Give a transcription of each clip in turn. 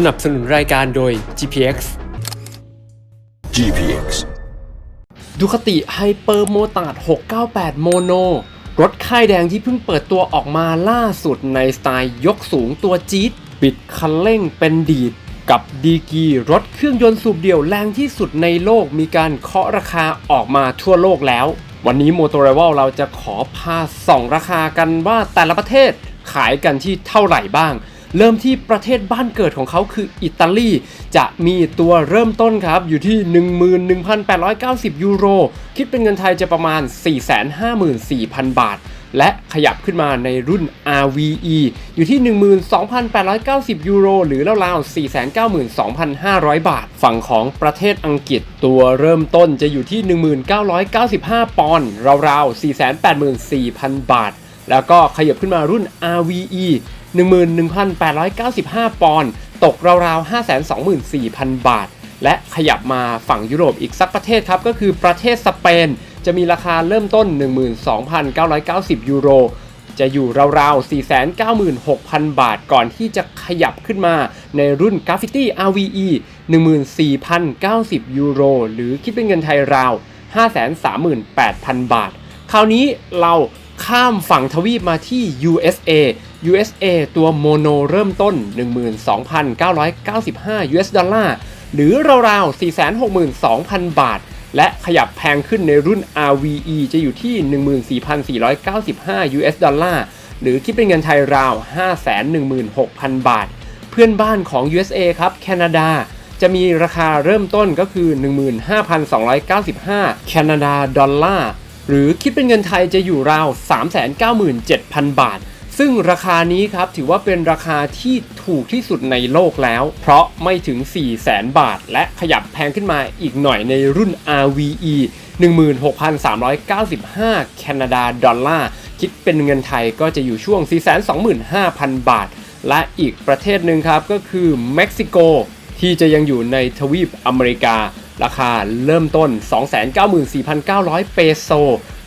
สนับสนุนรายการโดย GPX GPX ดูคติไฮเปอร์โมตาด698 โมโน รถค่ายแดงที่เพิ่งเปิดตัวออกมาล่าสุดในสไตล์ยกสูงตัวจี๊ดปิดคันเร่งเป็นดีด กับดีกรีรถเครื่องยนต์สูบเดี่ยวแรงที่สุดในโลกมีการเคาะราคาออกมาทั่วโลกแล้ว วันนี้ m o t o r i v a l เราจะขอพาส่องราคากันว่าแต่ละประเทศขายกันที่เท่าไหร่บ้าง เริ่มที่ประเทศบ้านเกิดของเขาคืออิตาลี จะมีตัวเริ่มต้นครับ อยู่ที่ 11,890 ยูโร คิดเป็นเงินไทยจะประมาณ 454,000 บาท และขยับขึ้นมาในรุ่น RVE อยู่ที่ 12,890 ยูโร หรือราวๆ492,500 บาท ฝั่งของประเทศอังกฤษตัวเริ่มต้นจะอยู่ที่ 1995ปอนด์ราวๆ484,000 บาท แล้วก็ขยับขึ้นมารุ่น RVE 11,895 ปอนด์ตกราวๆ 524,000 บาท และขยับมาฝั่งยุโรปอีกสักประเทศครับ ก็คือประเทศสเปน จะมีราคาเริ่มต้น 12,990 ยูโร จะอยู่ราวๆ 496,000 บาทก่อนที่จะขยับขึ้นมาในรุ่น Graffiti RVE 14,090 ยูโร หรือคิดเป็นเงินไทยราว 538,000 บาท คราวนี้เราข้ามฝั่งทวีปมาที่ USA USA ตัวโมโนเริ่มต้น 12,995 US ดอลลาร์ หรือราวๆ 462,000 บาท และขยับแพงขึ้นในรุ่น RVE จะอยู่ที่ 14,495 US ดอลลาร์ หรือคิดเป็นเงินไทยราว 516,000 บาท เพื่อนบ้านของ USA ครับ แคนาดา จะมีราคาเริ่มต้นก็คือ 15,295 แคนาดาดอลลาร์ หรือคิดเป็นเงินไทยจะอยู่ราว 397,000 บาท ซึ่งราคานี้ครับถือว่าเป็นราคาที่ถูกที่สุดในโลกแล้ว เพราะไม่ถึง 400,000 บาท และขยับแพงขึ้นมาอีกหน่อยในรุ่น RVE 16,395 แคนาดาดอลลาร์ คิดเป็นเงินไทยก็จะอยู่ช่วง 425,000 บาท และอีกประเทศหนึ่งครับก็คือเม็กซิโกที่จะยังอยู่ในทวีปอเมริกา ราคาเริ่มต้น 294,900 เปโซ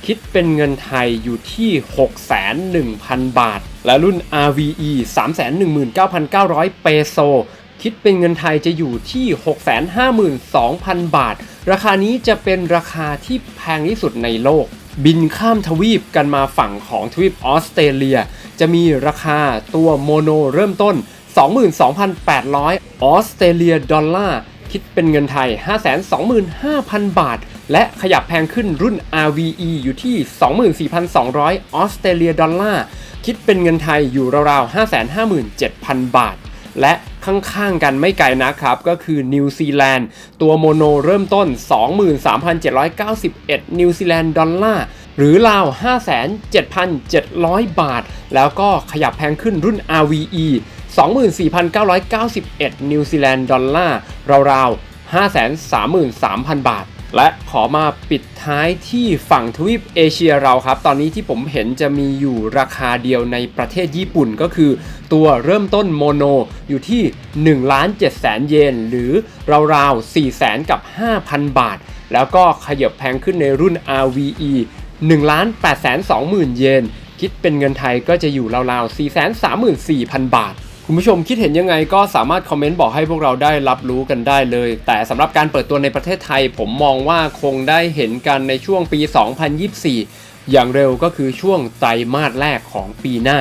คิดเป็นเงินไทยอยู่ที่6,100,000 บาท และรุ่น RVE 319,900 เปโซ คิดเป็นเงินไทยจะอยู่ที่ 652,000 บาท ราคานี้จะเป็นราคาที่แพงที่สุดในโลก บินข้ามทวีปกันมาฝั่งของทวีปออสเตรเลีย จะมีราคาตัวโมโนเริ่มต้น 22,800 ออสเตรเลียดอลลาร์ คิดเป็นเงินไทย 525,000 บาท และขยับแพงขึ้นรุ่น RVE อยู่ที่ 24,200 ออสเตรเลียดอลลาร์ คิดเป็นเงินไทยอยู่ราวๆ 557,000 บาท และข้างๆกันไม่ไกลนะครับ ก็คือนิวซีแลนด์ ตัวโมโนเริ่มต้น 23,791 นิวซีแลนด์ดอลลาร์ หรือราว 57,700 บาท แล้วก็ขยับแพงขึ้นรุ่น RVE 24,991 นิวซีแลนด์ดอลลาร์ราวๆ533,000 บาท และขอมาปิดท้ายที่ฝั่งทวีปเอเชียเราครับ ตอนนี้ที่ผมเห็นจะมีอยู่ราคาเดียวในประเทศญี่ปุ่นก็คือ ตัวเริ่มต้นโมโนอยู่ที่1ล้าน7แสนเยน หรือราวๆ4แสนกับ 5,000 บาท แล้วก็ขยับแพงขึ้นในรุ่น RVE 1ล้าน8แสน20,000 เยน คิดเป็นเงินไทยก็จะอยู่ราวๆ4 3 4 0 0 0 บาท คุณผู้ชมคิดเห็นยังไงก็สามารถคอมเมนต์บอกให้พวกเราได้รับรู้กันได้เลย แต่สำหรับการเปิดตัวในประเทศไทย ผมมองว่าคงได้เห็นกันในช่วงปี 2024 อย่างเร็วก็คือช่วงไตรมาสแรกของปีหน้า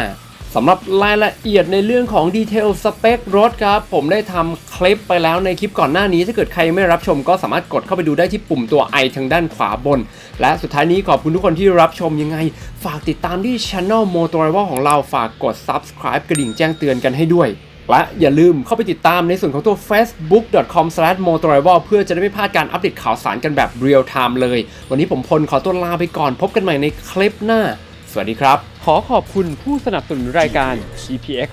สำหรับรายละเอียดในเรื่องของดีเทลสเปครถครับ ผมได้ทำคลิปไปแล้วในคลิปก่อนหน้านี้ ถ้าเกิดใครไม่รับชมก็สามารถกดเข้าไปดูได้ที่ปุ่มตัว i ทางด้านขวาบน และสุดท้ายนี้ขอบคุณทุกคนที่รับชมยังไง ฝากติดตามที่ Channel m o t o r i v a l ของเราฝากกด subscribe กระดิ่งแจ้งเตือนกันให้ด้วยและอย่าลืมเข้าไปติดตามในส่วนของตัว facebook.com/motorival เพื่อจะได้ไม่พลาดการอัปเดตข่าวสารกันแบบเรียลไทม์เลย วันนี้ผมพลขอตัวลาไปก่อนพบกันใหม่ในคลิปหน้า สวัสดีครับ ขอขอบคุณผู้สนับสนุนรายการ GPX